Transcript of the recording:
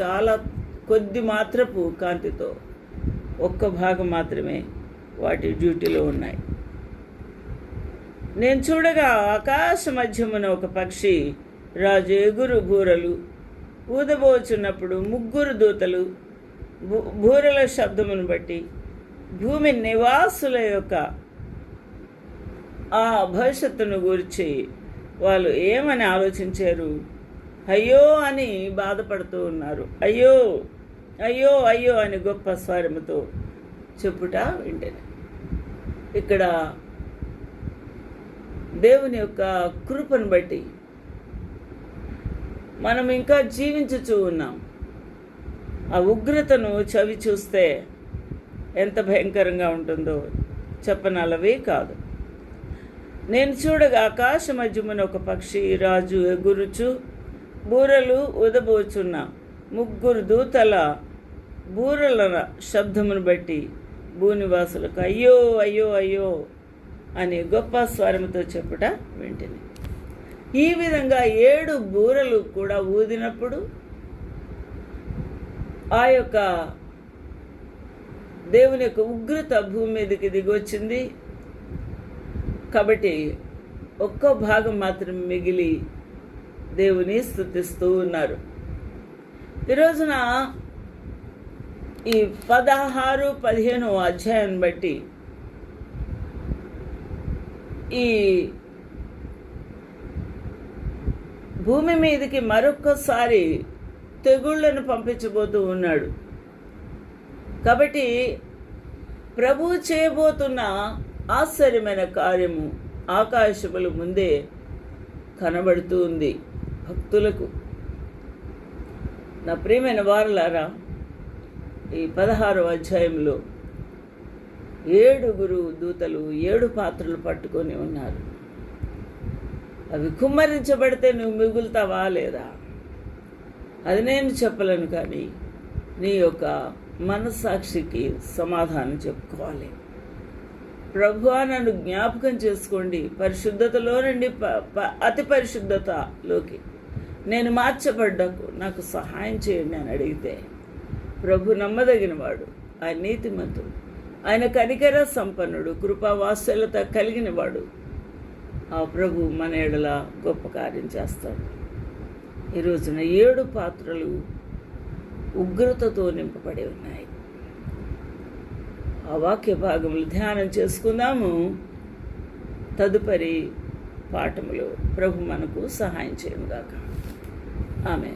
చాలా కొద్ది మాత్రపు కాంతితో ఒక్క భాగం మాత్రమే వాటి డ్యూటీలో ఉన్నాయి. నేను చూడగా ఆకాశ మధ్యమున ఒక పక్షి రాజు ఎగురు బూరలు ఊదబోచున్నప్పుడు ముగ్గురు దూతలు బూ- బూరల శబ్దమును బట్టి భూమి నివాసుల యొక్క ఆ భవిష్యత్తును గురించి వాళ్ళు ఏమని ఆలోచించారు? అయ్యో అని బాధపడుతూ ఉన్నారు. అయ్యో అయ్యో అయ్యో అని గొప్ప స్వరముతో చెప్పుట వింటేనే. ఇక్కడ దేవుని యొక్క కృపను బట్టి మనం ఇంకా జీవించుచూ ఉన్నాం. ఆ ఉగ్రతను చవి చూస్తే ఎంత భయంకరంగా ఉంటుందో చెప్పనలవే కాదు. నేను చూడగా ఆకాశ మధ్యమున ఒక పక్షి రాజు ఎగురుచు బూరలు ఉదబోచున్న ముగ్గురు దూతల బూరల శబ్దమును బట్టి భూనివాసులకు అయ్యో అయ్యో అయ్యో అని గొప్ప స్వరముతో చెప్పుట వింటిని. ఈ విధంగా ఏడు బూరలు కూడా ఊదినప్పుడు ఆ యొక్క దేవుని యొక్క ఉగ్రత భూమి మీదకి దిగొచ్చింది. కాబట్టి ఒక్క భాగం మాత్రం మిగిలి దేవుని స్థుతిస్తూ ఉన్నారు. ఈ రోజున ఈ పదహారు పదిహేను అధ్యాయాన్ని బట్టి ఈ భూమి మీదకి మరొక్కసారి తెగుళ్ళను పంపించబోతూ ఉన్నాడు. కాబట్టి ప్రభు చేయబోతున్న ఆశ్చర్యమైన కార్యము ఆకాశములు ముందే కనబడుతూ ఉంది. భక్తులకు. నా ప్రియమైన వారలారా ఈ పదహారవ అధ్యాయంలో ఏడుగురు దూతలు ఏడు పాత్రలు పట్టుకొని ఉన్నారు. అవి కుమ్మరించబడితే నువ్వు మిగులుతావా లేదా? అది నేను చెప్పలేను కానీ నీ యొక్క మనస్సాక్షికి సమాధానం చెప్పుకోవాలి. ప్రభువా నన్ను జ్ఞాపకం చేసుకోండి. పరిశుద్ధతలో నుండి ప- ప- అతి పరిశుద్ధతలోకి. నేను మార్చబడ్డకు నాకు సహాయం చేయండి అని అడిగితే ప్రభు నమ్మదగినవాడు ఆయన నీతిమంతుడు ఆయన కనికర సంపన్నుడు కృపా వాత్సల్యత కలిగినవాడు. ఆ ప్రభు మన ఎడల గొప్ప కార్యం చేస్తాడు. ఈ రోజున ఏడు పాత్రలు ఉగ్రతతో నింపబడి ఉన్నాయి. ఆ వాక్య భాగములు ధ్యానం చేసుకుందాము. తదుపరి పాఠములు ప్రభు మనకు సహాయం చేయముగాక ఆమె